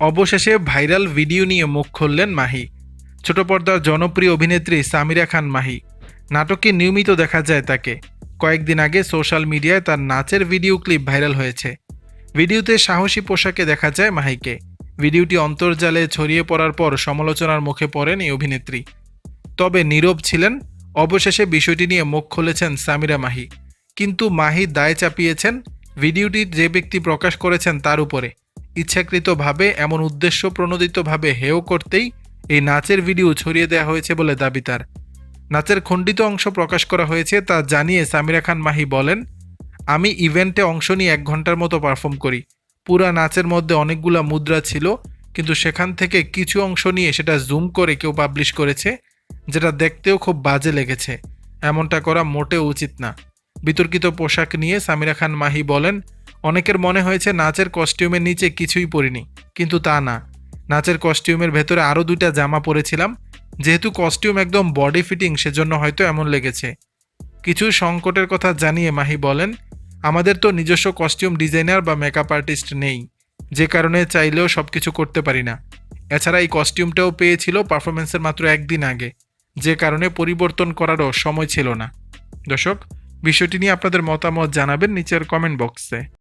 অবশেষে viral video নিয়ে মুখ খুললেন মাহি। ছোট পর্দার জনপ্রিয় অভিনেত্রী সামিরা খান মাহি। নাটকে নিয়মিত দেখা যায় তাকে। কয়েকদিন আগে সোশ্যাল মিডিয়ায় তার নাচের ভিডিও ক্লিপ ভাইরাল হয়েছে। ভিডিওতে সাহসী পোশাকে দেখা যায় মাহিকে। ভিডিওটি অন্তর্জালে ছড়িয়ে পড়ার পর সমালোচনার মুখে পড়েন এই অভিনেত্রী। তবে নীরব ছিলেন, অবশেষে বিষয়টি নিয়ে মুখ খুলেছেন সামিরা মাহি। কিন্তু মাহি দায় চাপিয়েছেন, ভিডিওটি যে ব্যক্তি প্রকাশ করেছেন তার উপরে। ইচ্ছাকৃতভাবে, এমন উদ্দেশ্য প্রণোদিতভাবে হেয় করতেই এই নাচের ভিডিও ছড়িয়ে দেওয়া হয়েছে বলে দাবি তার। নাচের খণ্ডিত অংশ প্রকাশ করা হয়েছে তা জানিয়ে সামিরা খান মাহি বলেন, আমি ইভেন্টে অংশ নিয়ে এক ঘণ্টার মতো পারফর্ম করি। পুরা নাচের মধ্যে অনেকগুলা মুদ্রা ছিল, কিন্তু সেখান থেকে কিছু অংশ নিয়ে সেটা জুম করে কেউ পাবলিশ করেছে, যেটা দেখতেও খুব বাজে লেগেছে। এমনটা করা মোটেও উচিত না। বিতর্কিত পোশাক নিয়ে সামিরা খান মাহি বলেন অনেকের মনে হয়েছে নাচের কস্টিউমের নিচে কিছুই পরিনি, কিন্তু তা না। নাচের কস্টিউমের ভেতরে আরও দুইটা জামা পরেছিলাম, যেহেতু কস্টিউম একদম বডি ফিটিং সেজন্য হয়তো এমন লেগেছে। কিছু সংকটের কথা জানিয়ে মাহি বলেন, আমাদের তো নিজস্ব কস্টিউম ডিজাইনার বা মেকআপ আর্টিস্ট নেই, যে কারণে চাইলেও সব কিছু করতে পারি না। এছাড়া এই কস্টিউমটাও পেয়েছিল পারফরমেন্সের মাত্র একদিন আগে, যে কারণে পরিবর্তন করারও সময় ছিল না। দর্শক, বিষয়টি নিয়ে আপনাদের মতামত জানাবেন নিচের কমেন্ট বক্সে